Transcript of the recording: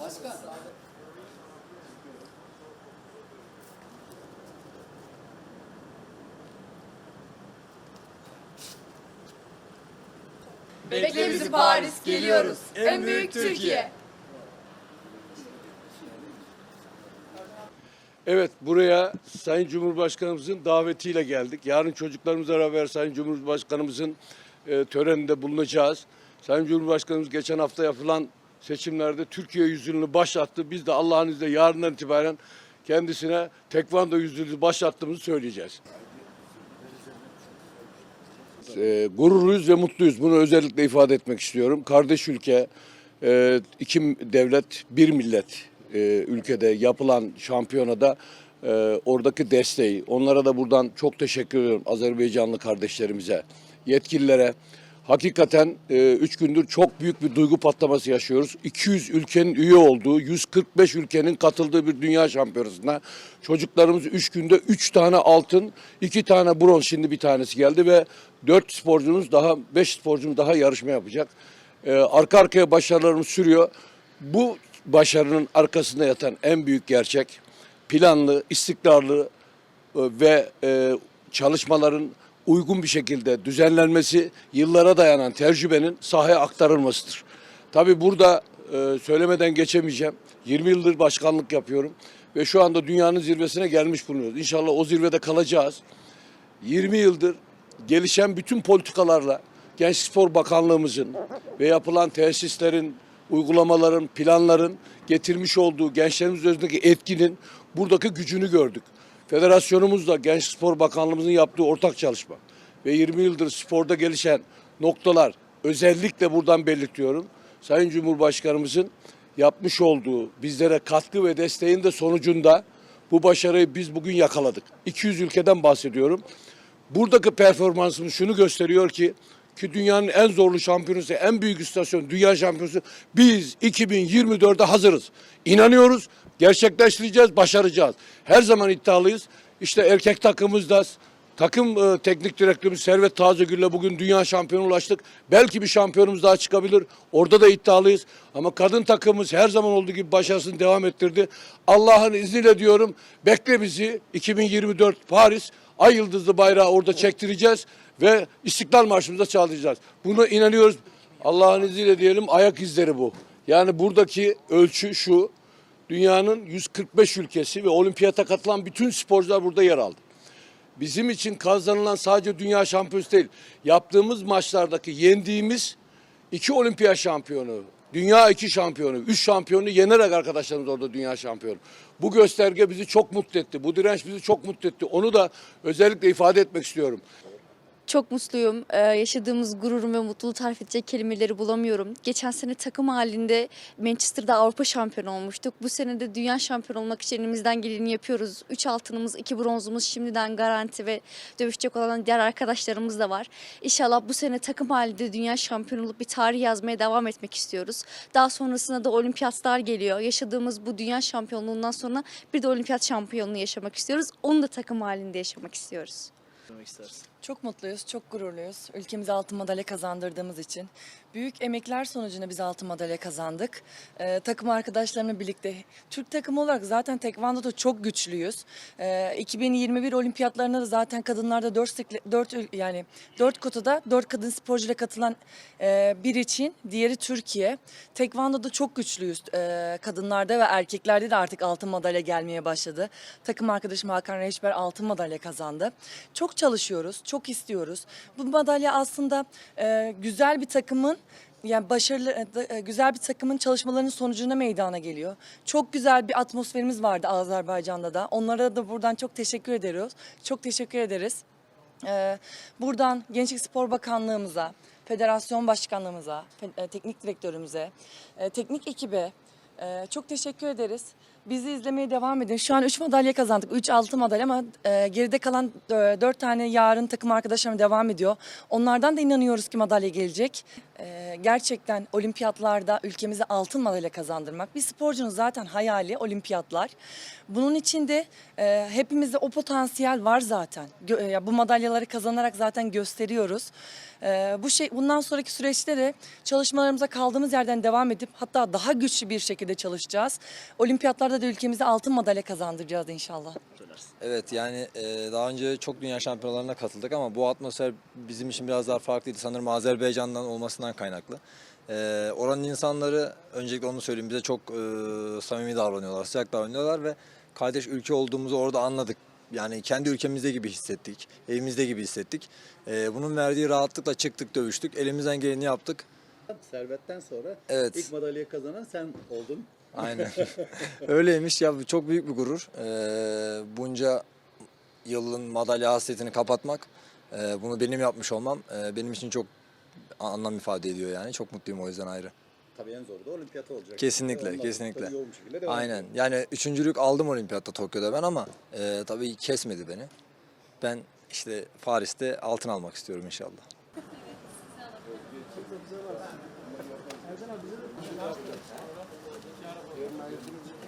Başkan. Bekle bizi Paris, geliyoruz. En büyük Türkiye. Evet buraya Sayın Cumhurbaşkanımızın davetiyle geldik. Yarın çocuklarımızla beraber Sayın Cumhurbaşkanımızın e, töreninde bulunacağız. Sayın Cumhurbaşkanımız geçen hafta yapılan seçimlerde Türkiye yüzyılını başlattı. Biz de Allah'ın izniyle yarından itibaren kendisine tekvando yüzyılını başlattığımızı söyleyeceğiz. E, gururluyuz ve mutluyuz. Bunu özellikle ifade etmek istiyorum. Kardeş ülke, e, iki devlet, bir millet e, ülkede yapılan şampiyonada e, oradaki desteği. Onlara da buradan çok teşekkür ediyorum Azerbaycanlı kardeşlerimize, yetkililere. Hakikaten e, üç gündür çok büyük bir duygu patlaması yaşıyoruz. 200 ülkenin üye olduğu, 145 ülkenin katıldığı bir dünya şampiyonasına çocuklarımız üç günde üç tane altın, iki tane bronz şimdi bir tanesi geldi ve dört sporcumuz daha, beş sporcumuz daha yarışma yapacak. E, arka arkaya başarılarımız sürüyor. Bu başarının arkasında yatan en büyük gerçek planlı, istikrarlı e, ve e, çalışmaların uygun bir şekilde düzenlenmesi, yıllara dayanan tecrübenin sahaya aktarılmasıdır. Tabii burada e, söylemeden geçemeyeceğim. 20 yıldır başkanlık yapıyorum ve şu anda dünyanın zirvesine gelmiş bulunuyoruz. İnşallah o zirvede kalacağız. 20 yıldır gelişen bütün politikalarla Genç Spor Bakanlığımızın ve yapılan tesislerin, uygulamaların, planların getirmiş olduğu gençlerimiz üzerindeki etkinin buradaki gücünü gördük. Federasyonumuzla Genç Spor Bakanlığımızın yaptığı ortak çalışma ve 20 yıldır sporda gelişen noktalar özellikle buradan belirtiyorum. Sayın Cumhurbaşkanımızın yapmış olduğu bizlere katkı ve desteğin de sonucunda bu başarıyı biz bugün yakaladık. 200 ülkeden bahsediyorum. Buradaki performansımız şunu gösteriyor ki ki dünyanın en zorlu şampiyonası, en büyük istasyon, dünya şampiyonası biz 2024'e hazırız. İnanıyoruz, gerçekleştireceğiz, başaracağız. Her zaman iddialıyız. İşte erkek takımımızda takım e, teknik direktörümüz Servet Tazegül'le bugün dünya şampiyonu ulaştık. Belki bir şampiyonumuz daha çıkabilir. Orada da iddialıyız. Ama kadın takımımız her zaman olduğu gibi başarısını devam ettirdi. Allah'ın izniyle diyorum bekle bizi 2024 Paris Ay yıldızlı bayrağı orada çektireceğiz ve İstiklal Marşımıza çalacağız. Buna inanıyoruz. Allah'ın izniyle diyelim ayak izleri bu. Yani buradaki ölçü şu. Dünyanın 145 ülkesi ve olimpiyata katılan bütün sporcular burada yer aldı. Bizim için kazanılan sadece dünya şampiyonası değil. Yaptığımız maçlardaki yendiğimiz iki olimpiyat şampiyonu, dünya iki şampiyonu, üç şampiyonu yenerek arkadaşlarımız orada dünya şampiyonu. Bu gösterge bizi çok mutlu etti. Bu direnç bizi çok mutlu etti. Onu da özellikle ifade etmek istiyorum. Çok mutluyum. Ee, yaşadığımız gururun ve mutluluğu tarif edecek kelimeleri bulamıyorum. Geçen sene takım halinde Manchester'da Avrupa şampiyonu olmuştuk. Bu sene de dünya şampiyonu olmak için elimizden geleni yapıyoruz. 3 altınımız, 2 bronzumuz şimdiden garanti ve dövüşecek olan diğer arkadaşlarımız da var. İnşallah bu sene takım halinde dünya şampiyonu olup bir tarih yazmaya devam etmek istiyoruz. Daha sonrasında da olimpiyatlar geliyor. Yaşadığımız bu dünya şampiyonluğundan sonra bir de olimpiyat şampiyonluğu yaşamak istiyoruz. Onu da takım halinde yaşamak istiyoruz. demek istersin? Çok mutluyuz, çok gururluyuz. Ülkemize altın madalya kazandırdığımız için. Büyük emekler sonucunda biz altın madalya kazandık. Ee, takım arkadaşlarımla birlikte. Türk takımı olarak zaten tekvandoda çok güçlüyüz. Ee, 2021 olimpiyatlarında da zaten kadınlarda 4, 4 yani 4 kotada 4 kadın sporcuyla katılan e, bir için diğeri Türkiye. Tekvandoda çok güçlüyüz. Ee, kadınlarda ve erkeklerde de artık altın madalya gelmeye başladı. Takım arkadaşım Hakan Reçber altın madalya kazandı. Çok çalışıyoruz, çok istiyoruz. Bu madalya aslında e, güzel bir takımın yani başarılı e, e, güzel bir takımın çalışmalarının sonucunda meydana geliyor. Çok güzel bir atmosferimiz vardı Azerbaycan'da da. Onlara da buradan çok teşekkür ediyoruz. Çok teşekkür ederiz. Ee, buradan Gençlik Spor Bakanlığımıza, Federasyon Başkanlığımıza, e, teknik direktörümüze, teknik ekibe çok teşekkür ederiz. Bizi izlemeye devam edin. Şu an 3 madalya kazandık. 3 altın madalya ama e, geride kalan 4 tane yarın takım arkadaşlarım devam ediyor. Onlardan da inanıyoruz ki madalya gelecek. E, gerçekten olimpiyatlarda ülkemize altın madalya kazandırmak. Bir sporcunun zaten hayali olimpiyatlar. Bunun için de e, hepimizde o potansiyel var zaten. Gö- e, bu madalyaları kazanarak zaten gösteriyoruz. E, bu şey bundan sonraki süreçte de çalışmalarımıza kaldığımız yerden devam edip hatta daha güçlü bir şekilde çalışacağız. Olimpiyatlarda da ülkemize altın madalya kazandıracağız inşallah. Evet yani e, daha önce çok dünya şampiyonalarına katıldık ama bu atmosfer bizim için biraz daha farklıydı. Sanırım Azerbaycan'dan olmasından kaynaklı. E, oranın insanları öncelikle onu söyleyeyim bize çok e, samimi davranıyorlar, sıcak davranıyorlar ve kardeş ülke olduğumuzu orada anladık. Yani kendi ülkemizde gibi hissettik, evimizde gibi hissettik. E, bunun verdiği rahatlıkla çıktık, dövüştük, elimizden geleni yaptık. Servetten sonra Evet. ilk madalyayı kazanan sen oldun. Aynen. Öyleymiş ya çok büyük bir gurur. Ee, bunca yılın madalya hasretini kapatmak, e, bunu benim yapmış olmam e, benim için çok anlam ifade ediyor yani. Çok mutluyum o yüzden ayrı. Tabii en zoru da olimpiyat olacak. Kesinlikle, Ondan kesinlikle. sonra yoğun bir şekilde devam Aynen. ediyoruz. Yani üçüncülük aldım olimpiyatta Tokyo'da ben ama e, tabii kesmedi beni. Ben işte Paris'te altın almak istiyorum inşallah. Thank you.